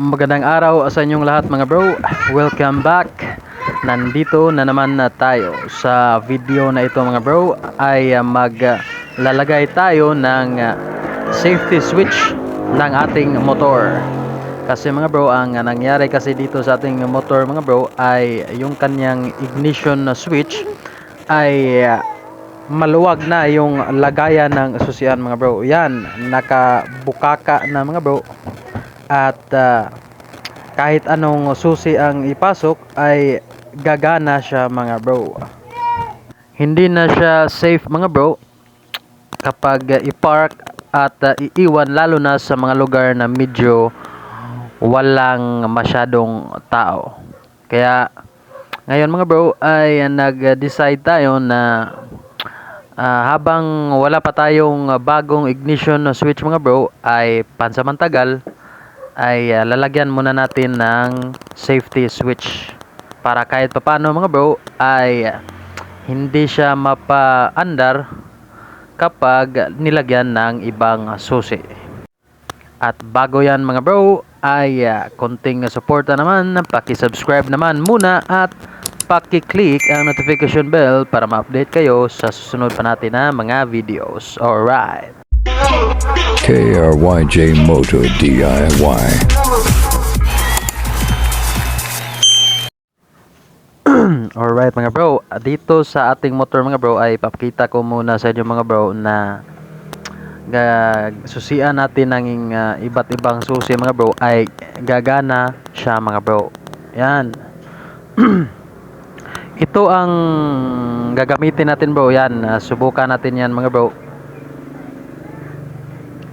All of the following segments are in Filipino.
Magandang araw sa inyong lahat mga bro. Welcome back. Nandito na naman na tayo sa video na ito mga bro ay uh, maglalagay tayo ng uh, safety switch ng ating motor. Kasi mga bro, ang nangyari kasi dito sa ating motor mga bro ay yung kanyang ignition switch ay uh, maluwag na yung lagayan ng susian mga bro. Yan, nakabukaka na mga bro. At uh, kahit anong susi ang ipasok ay gagana siya mga bro. Hindi na siya safe mga bro kapag uh, i-park at uh, iiwan lalo na sa mga lugar na medyo walang masyadong tao. Kaya ngayon mga bro ay uh, nag-decide tayo na Ah, habang wala pa tayong bagong ignition switch mga bro ay pansamantagal ay ah, lalagyan muna natin ng safety switch para kahit papano mga bro ay ah, hindi siya mapa-andar kapag nilagyan ng ibang susi. At bago yan mga bro ay ah, konting suporta naman, paki-subscribe naman muna at paki-click ang notification bell para ma-update kayo sa susunod pa natin na mga videos. Alright. KRYJ Moto DIY. Alright mga bro, dito sa ating motor mga bro ay papakita ko muna sa inyo mga bro na susian natin ng uh, iba't ibang susi mga bro ay gagana siya mga bro. Yan. Ito ang gagamitin natin bro. Yan, uh, subukan natin yan mga bro.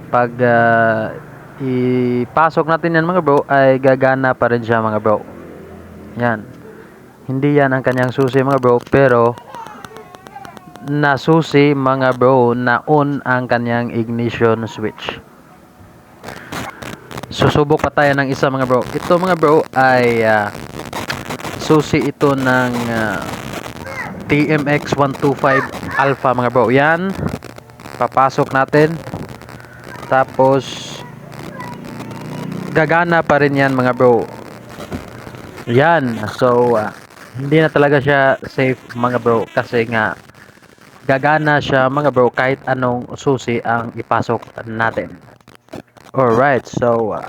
Pag uh, ipasok natin yan mga bro ay gagana pa rin siya mga bro. Yan. Hindi yan ang kanyang susi mga bro pero nasusi mga bro na on ang kanyang ignition switch. Susubok pa tayo ng isa mga bro. Ito mga bro ay uh, susi ito ng uh, TMX 125 Alpha mga bro. Yan. Papasok natin. Tapos gagana pa rin yan mga bro. Yan. So uh, hindi na talaga siya safe mga bro kasi nga gagana siya mga bro kahit anong susi ang ipasok natin. Alright, so uh,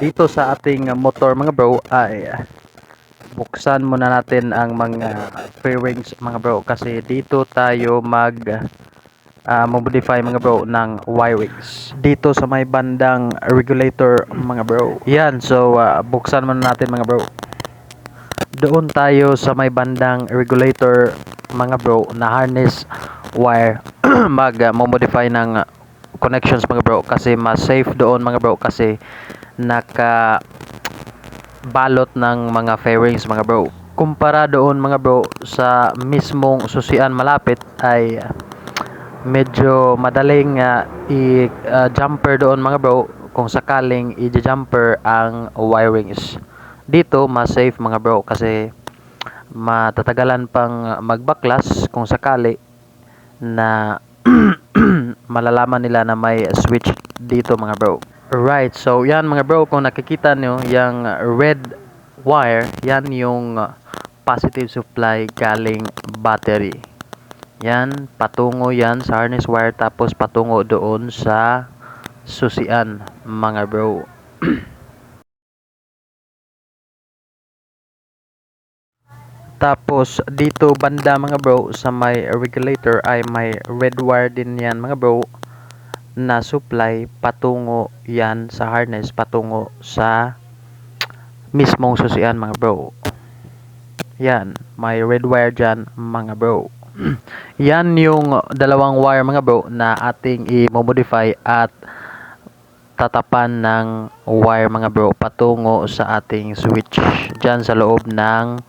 dito sa ating motor mga bro ay uh, buksan muna natin ang mga fairings mga bro kasi dito tayo mag uh, modify mga bro ng wirings dito sa may bandang regulator mga bro. Yan so uh, buksan muna natin mga bro. Doon tayo sa may bandang regulator mga bro na harness wire. Mag uh, modify ng connections mga bro kasi mas safe doon mga bro kasi naka balot ng mga fairings mga bro. Kumpara doon mga bro sa mismong susian malapit ay medyo madaling uh, i-jumper doon mga bro kung sakaling i-jumper ang wirings dito mas safe mga bro kasi matatagalan pang magbaklas kung sakali na malalaman nila na may switch dito mga bro Right, so yan mga bro, kung nakikita nyo, yung red wire, yan yung positive supply galing battery. Yan, patungo yan sa harness wire, tapos patungo doon sa susian mga bro. Tapos dito banda mga bro sa may regulator ay may red wire din yan mga bro na supply patungo yan sa harness patungo sa mismong susian mga bro yan may red wire dyan mga bro yan yung dalawang wire mga bro na ating i-modify at tatapan ng wire mga bro patungo sa ating switch dyan sa loob ng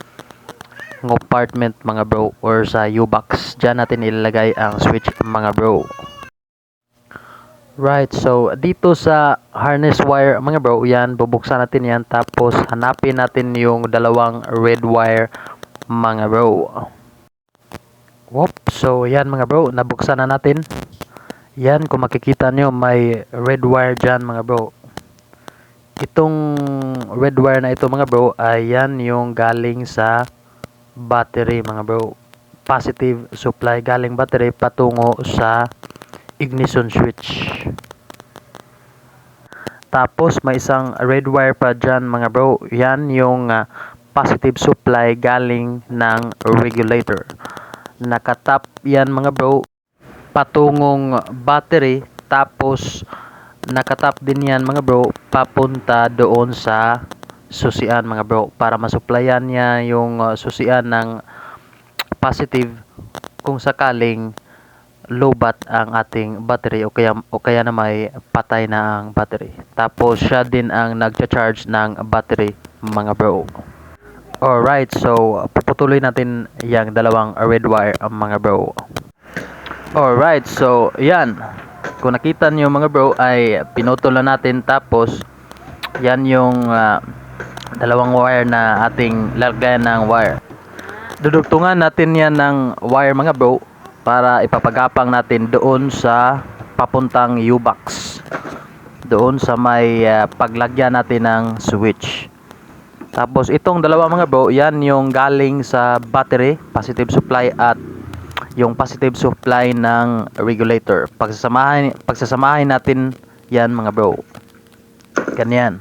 compartment mga bro or sa U-box dyan natin ilalagay ang switch mga bro Right, so dito sa harness wire mga bro, yan bubuksan natin yan tapos hanapin natin yung dalawang red wire mga bro. Whoop, so yan mga bro, nabuksan na natin. Yan kung makikita nyo may red wire dyan mga bro. itong red wire na ito mga bro ay yan yung galing sa battery mga bro. Positive supply. Galing battery patungo sa ignition switch. Tapos may isang red wire pa dyan mga bro. Yan yung ah, positive supply galing ng regulator nakatap yan mga bro patungong battery. Tapos nakatap din yan mga bro papunta doon sa susian mga bro para masuplayan niya yung uh, susian ng positive kung sakaling lowbat ang ating battery o kaya o kaya na may patay na ang battery. Tapos siya din ang nagcha-charge ng battery mga bro Alright, so puputuloy natin yung dalawang red wire ang mga bro. Alright, so yan. Kung nakita nyo mga bro ay pinutol na natin tapos yan yung ah, dalawang wire na ating lagayan ng wire. Dudugtungan natin yan ng wire mga bro para ipapagapang natin doon sa papuntang U-box. Doon sa may ah, paglagyan natin ng switch. Tapos itong dalawa mga bro, yan yung galing sa battery, positive supply at yung positive supply ng regulator. Pagsasamahin, pagsasamahin natin yan mga bro. Ganyan.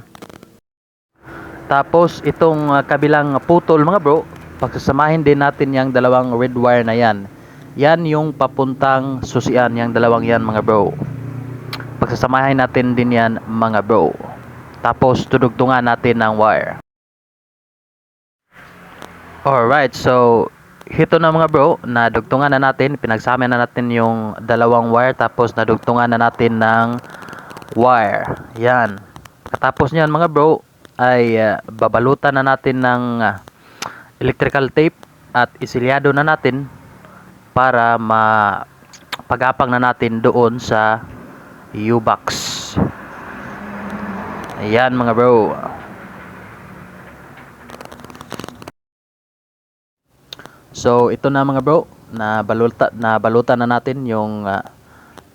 Tapos itong uh, kabilang putol mga bro, pagsasamahin din natin yung dalawang red wire na yan. Yan yung papuntang susian, yung dalawang yan mga bro. Pagsasamahin natin din yan mga bro. Tapos tudugtungan natin ng wire. Alright, so ito na mga bro, nadugtungan na natin, pinagsama na natin yung dalawang wire tapos nadugtungan na natin ng wire. Yan. Katapos niyan mga bro, ay ah, babalutan na natin ng ah, electrical tape at isilyado na natin para ma na natin doon sa U-box. Ayan mga bro. So ito na mga bro, na baluta na balutan na natin yung ah,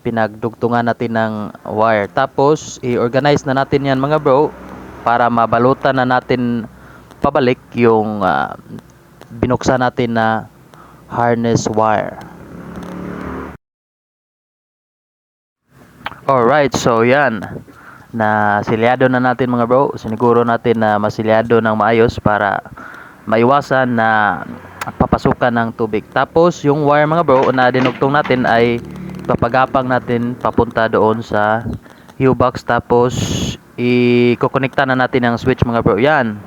pinagdugtungan natin ng wire. Tapos i-organize na natin 'yan mga bro para mabalutan na natin pabalik yung ah, binuksan natin na harness wire. Alright, so yan. Na silyado na natin mga bro. Siniguro natin na masilyado ng maayos para maiwasan na papasukan ng tubig. Tapos yung wire mga bro na dinugtong natin ay papagapang natin papunta doon sa U-box tapos i-connecta na natin ang switch mga bro. Yan.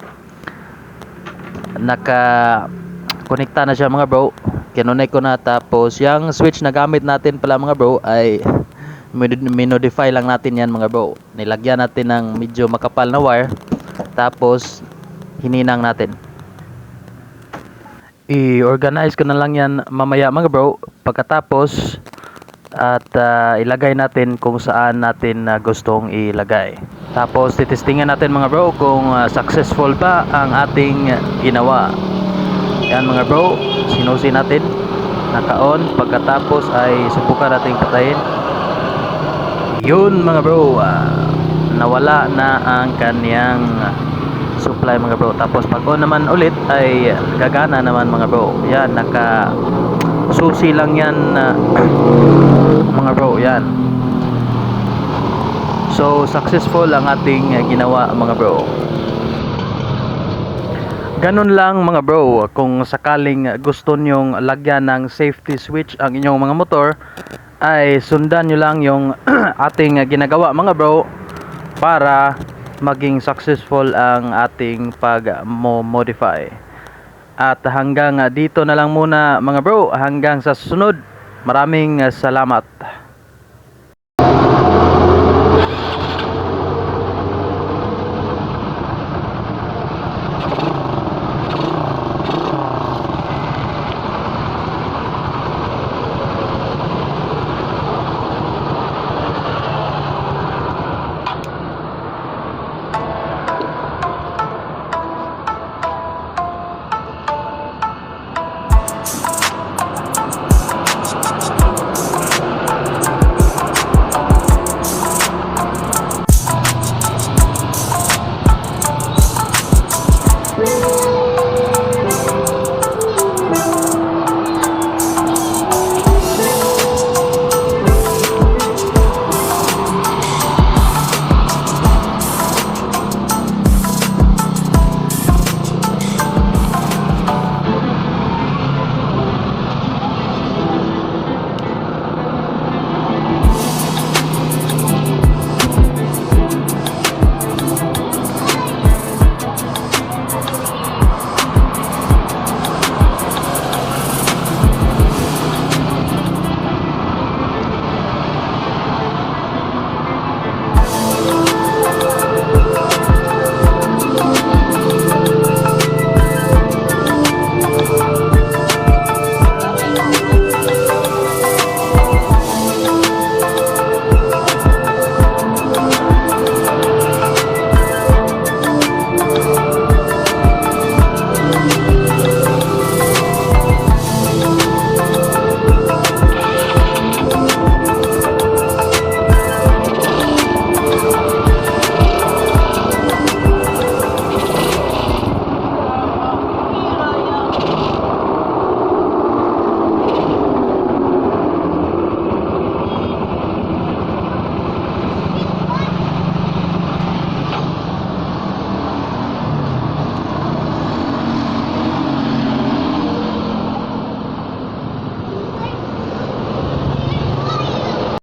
Naka konekta na siya mga bro. Kinonect ko na tapos yung switch na gamit natin pala mga bro ay min- minodify lang natin yan mga bro. Nilagyan natin ng medyo makapal na wire tapos hininang natin i-organize ko na lang yan mamaya mga bro. Pagkatapos at ah, ilagay natin kung saan natin na gustong ilagay. Tapos titestingan natin mga bro kung ah, successful ba ang ating ginawa. Yan mga bro sinusi natin. Naka-on. Pagkatapos ay subukan nating patayin. Yun mga bro ah, nawala na ang kanyang supply mga bro. Tapos pag on naman ulit ay gagana naman mga bro. Yan naka susi lang yan ah, mga bro yan. So successful ang ating ginawa mga bro. Ganun lang mga bro, kung sakaling gusto nyong lagyan ng safety switch ang inyong mga motor, ay sundan nyo lang yung ating ginagawa mga bro para maging successful ang ating pag-modify. At hanggang dito na lang muna mga bro, hanggang sa susunod. Maraming salamat.